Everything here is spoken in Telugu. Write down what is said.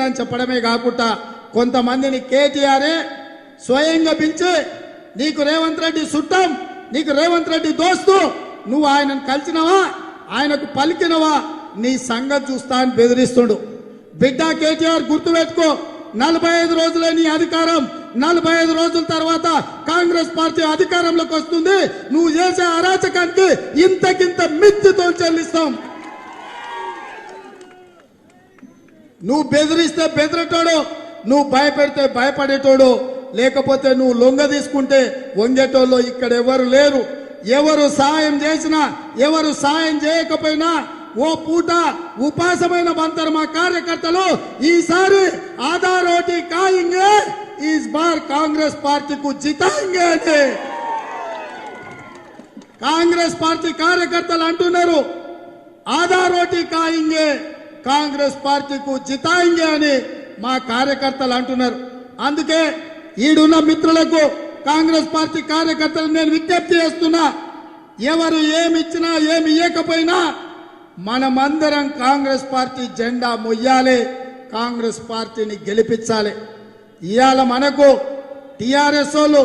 అని చెప్పడమే కాకుండా కొంతమందిని కేటీఆరే స్వయంగా పిలిచి నీకు రేవంత్ రెడ్డి చుట్టం నీకు రేవంత్ రెడ్డి దోస్తు నువ్వు ఆయనను కలిసినవా? ఆయనకు పలికినవా? నీ సంగతి చూస్తా అని బెదిరిస్తుండు. బిడ్డ కేటీఆర్ గుర్తుపెట్టుకో నలభై ఐదు రోజులే నీ అధికారం. నలభై ఐదు రోజుల తర్వాత కాంగ్రెస్ పార్టీ అధికారంలోకి వస్తుంది. నువ్వు చేసే అరాచకానికి ఇంతకింత మిత్తితో చెల్లిస్తాం. నువ్వు బెదిరిస్తే బెదిరేటోడు నువ్వు భయపెడితే భయపడేటోడు లేకపోతే నువ్వు లొంగ తీసుకుంటే వంగేటోళ్ళు ఇక్కడ ఎవరు లేరు. ఎవరు సాయం చేసినా ఎవరు సాయం చేయకపోయినా ఓ పూట ఉపాసమైన బంతరు మా కార్యకర్తలు ఈసారి ఆధారోటి కాయింగే ఈస్ బార్ కాంగ్రెస్ పార్టీకు జితాయింగే అని కాంగ్రెస్ పార్టీ కార్యకర్తలు అంటున్నారు ఆధారోటి కాయింగే కాంగ్రెస్ పార్టీకు జితాయింగే అని మా కార్యకర్తలు అంటున్నారు. అందుకే ఈడున్న మిత్రులకు కాంగ్రెస్ పార్టీ కార్యకర్తలు నేను విజ్ఞప్తి చేస్తున్నా. ఎవరు ఏమి ఇచ్చినా ఏమి ఇవ్వకపోయినా మనమందరం కాంగ్రెస్ పార్టీ జెండా మొయ్యాలి. కాంగ్రెస్ పార్టీని గెలిపించాలి. ఇవాళ మనకు టిఆర్ఎస్ వాళ్ళు